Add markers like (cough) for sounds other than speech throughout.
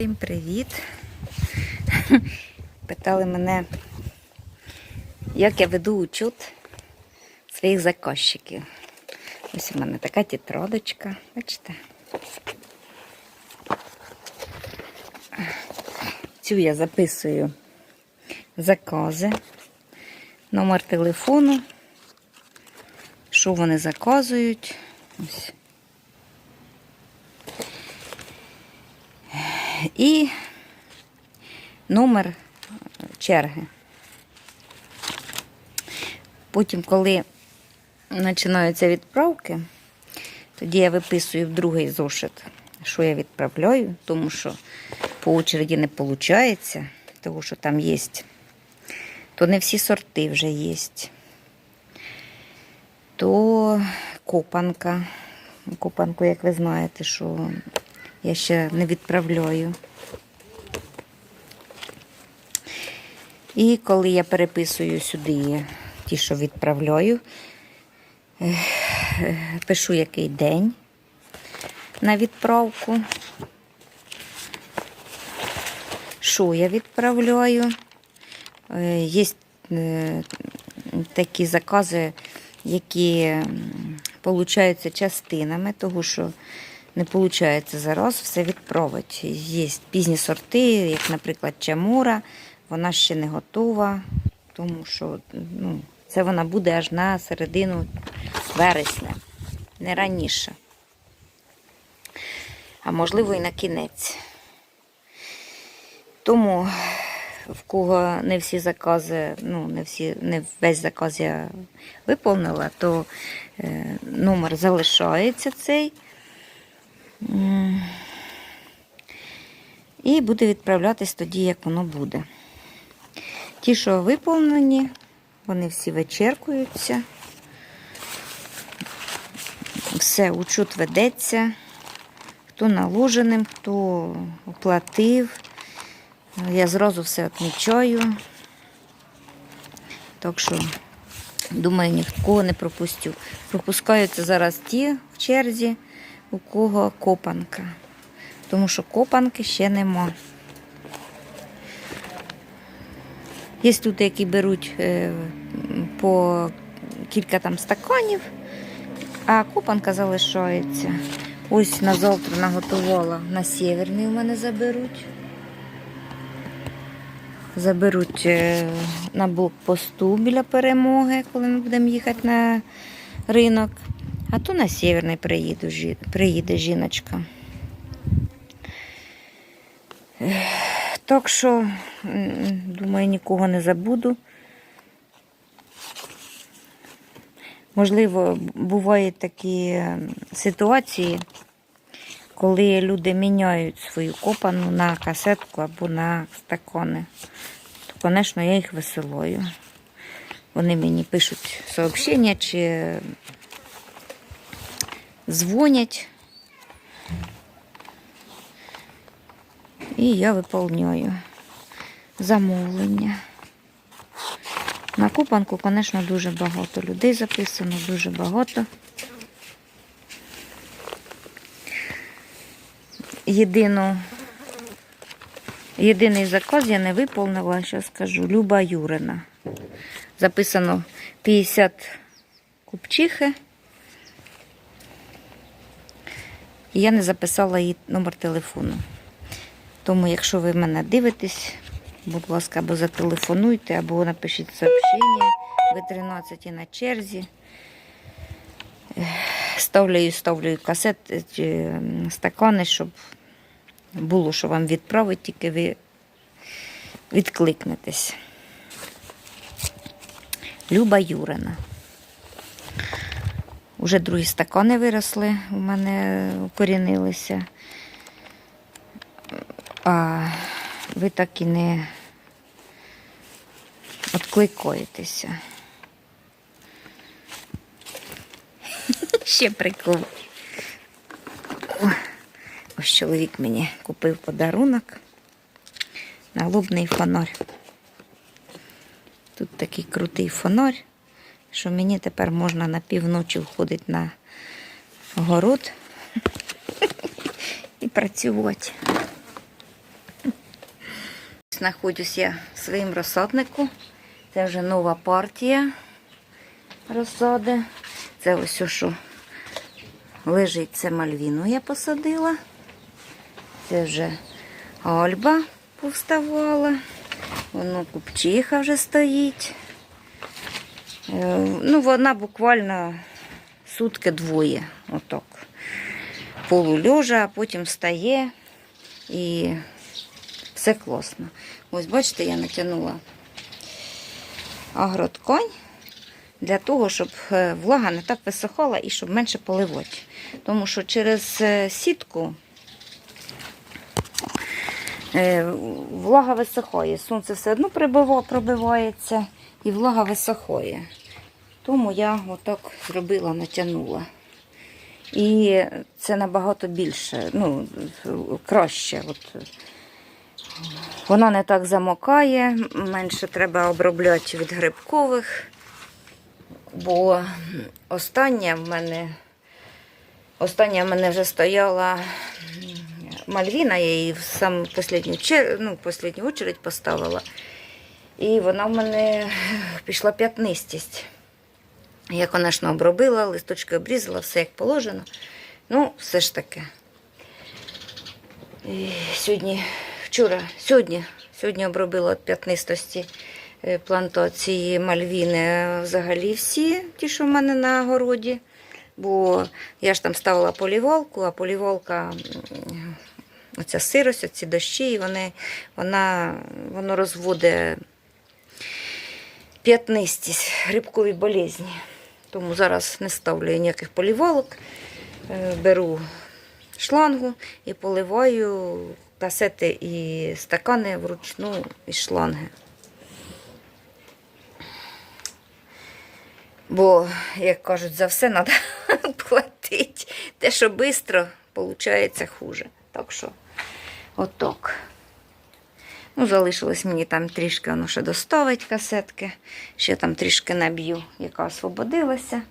Всім привіт! (laughs) Питали мене, як я веду учут своїх заказчиків. Ось у мене така тетрадочка, бачите? Цю я записую закази, номер телефону, що вони заказують. Ось. І номер черги. Потім, коли починаються відправки, тоді я виписую в другий зошит, що я відправляю, тому що по очереді не виходить, тому що там є, то не всі сорти вже є. То копанка. Копанку, як ви знаєте, що я ще не відправляю. І коли я переписую сюди ті, що відправляю, пишу який день на відправку, що я відправляю. Е, Є е, такі закази, які получаються частинами, тому що не виходить зараз все відправити. Є пізні сорти, як, наприклад, чамура, вона ще не готова, тому що ну, це вона буде аж на середину вересня, не раніше. А можливо і на кінець. Тому в кого не всі закази, ну, не всі, не весь заказ я виповнила, то е, номер залишається цей. І буде відправлятись тоді, як воно буде. Ті, що виповнені, вони всі вичеркуються. Все, учут ведеться. Хто наложеним, хто оплатив. Я зразу все відмічаю. Так що, думаю, ніхто не пропустю. Пропускаються зараз ті в черзі, у кого копанка. Тому що копанки ще нема. Є люди, які беруть е, по кілька там стаканів, а копанка залишається. Ось на завтра наготувала на сєвєрний у мене заберуть. Заберуть е, на блокпосту біля перемоги, коли ми будемо їхати на ринок. А то на сєвєрний приїду, приїде жіночка. Так що, думаю, нікого не забуду. Можливо, бувають такі ситуації, коли люди міняють свою копану на касетку або на стакони. То, звісно, я їх веселою. Вони мені пишуть сообщення чи дзвонять. І я виповнюю замовлення. На купанку, звісно, дуже багато людей записано, дуже багато. Єдину, єдиний заказ я не виповнила, зараз скажу, Люба Юрина. Записано 50 купчихи. І я не записала її номер телефону. Тому, якщо ви мене дивитесь, будь ласка, або зателефонуйте, або напишіть сообщення. Ви 13 на черзі. Ставлю, ставлю касет, стакани, щоб було, що вам відправити, тільки ви відкликнетесь. Люба Юрина. Уже другі стакани виросли, у мене укорінилися. А ви так і не відкликаєтеся. Ще прикол. Ось чоловік мені купив подарунок. Налобний фонарь. Тут такий крутий фонарь, що мені тепер можна на півночі входити на город (laughs) і працювати. знаходжусь я в своїм розсаднику. Це вже нова партія розсади. Це ось що лежить, це мальвіну я посадила. Це вже альба повставала. Воно купчиха вже стоїть. Е, Ну, вона буквально сутки двоє. Отак. Полульожа, а потім встає і все класно. Ось бачите, я натягнула агроткань для того, щоб е, влага не так висохала і щоб менше поливати. Тому що через е, сітку влага висохає. Сонце все одно пробивається і влага висохає. Тому я отак зробила, натягнула. І це набагато більше, ну, краще. От. Вона не так замокає, менше треба обробляти від грибкових, бо остання в мене, остання в мене вже стояла Мальвіна, я її в саму останню, ну, останню очередь поставила. І вона в мене (laughs) пішла п'ятнистість. Я, звісно, обробила, листочки обрізала, все як положено. Ну, все ж таки. І сьогодні, вчора, сьогодні, сьогодні обробила від п'ятнистості е, плантації мальвіни взагалі всі, ті, що в мене на городі. Бо я ж там ставила полівалку, а полівалка, оця сирость, оці дощі, і вони, вона, воно розводить п'ятнистість, грибкові болезні. Тому зараз не ставлю ніяких полівалок. Е, Беру шлангу і поливаю касети і стакани вручну із шланги. Бо, як кажуть, за все треба (laughs) платити. Те, що швидко, виходить хуже. Так що, отак. Ну, залишилось мені там трішки воно ще доставить касетки. Ще там трішки наб'ю, яка освободилася.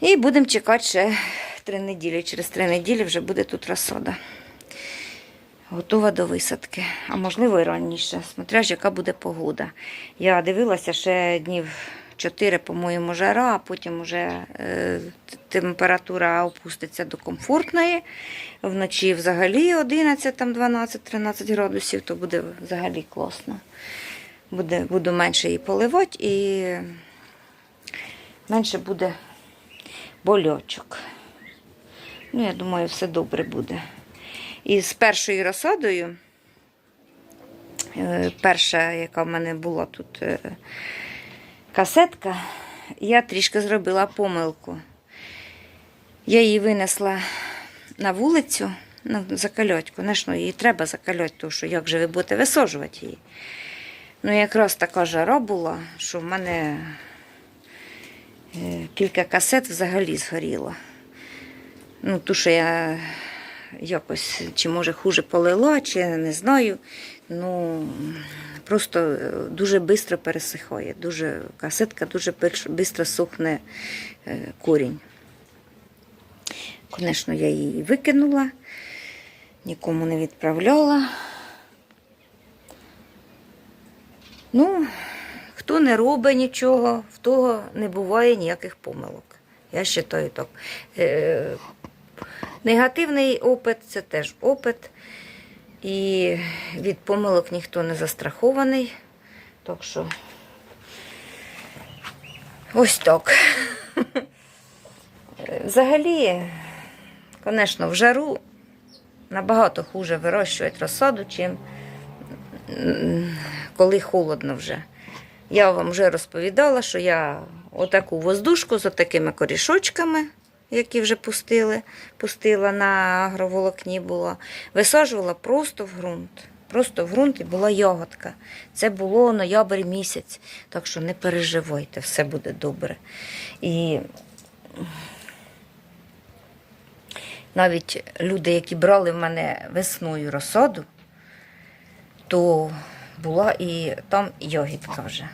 І будемо чекати ще три неділі. Через три неділі вже буде тут розсада. Готова до висадки, а можливо і раніше, смотря ж, яка буде погода. Я дивилася ще днів 4, по-моєму, жара, а потім вже е, температура опуститься до комфортної. Вночі взагалі 11, там 12, 13 градусів, то буде взагалі класно. Буде, буду менше її поливати і менше буде больочок. Ну, я думаю, все добре буде. І з першою розсадою, е, перша, яка в мене була тут е, касетка, я трішки зробила помилку. Я її винесла на вулицю, ну, закальоть. Звісно, її треба закальоть, тому що як же ви будете висаджувати її. Ну, якраз така жара була, що в мене е, кілька касет взагалі згоріло. Ну, ту, що я якось, чи може хуже полила, чи не знаю. Ну, просто е, дуже швидко пересихає. Дуже, касетка дуже швидко сухне е, корінь. Звісно, я її викинула, нікому не відправляла. Ну, хто не робить нічого, в того не буває ніяких помилок. Я вважаю так. Е, Негативний опит це теж опит. І від помилок ніхто не застрахований. Так що ось так. (laughs) Взагалі, звісно, в жару набагато хуже вирощувати розсаду, чим коли холодно вже. Я вам вже розповідала, що я отаку воздушку з отакими корішочками, які вже пустили, пустила на агроволокні було, висаджувала просто в ґрунт. Просто в ґрунт і була ягодка. Це було ноябрь місяць, так що не переживайте, все буде добре. І навіть люди, які брали в мене весною розсаду, то була і там ягідка вже.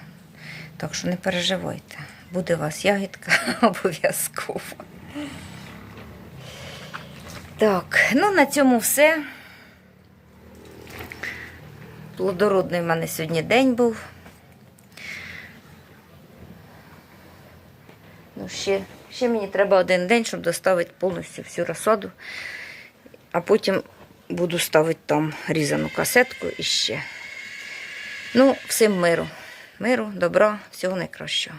Так що не переживайте. Буде у вас ягідка (laughs) обов'язково. Так, ну на цьому все. Плодородний в мене сьогодні день був. Ну, ще, ще мені треба один день, щоб доставити повністю всю розсаду. А потім буду ставити там різану касетку і ще. Ну, всім миру. Миру, добра, всього найкращого.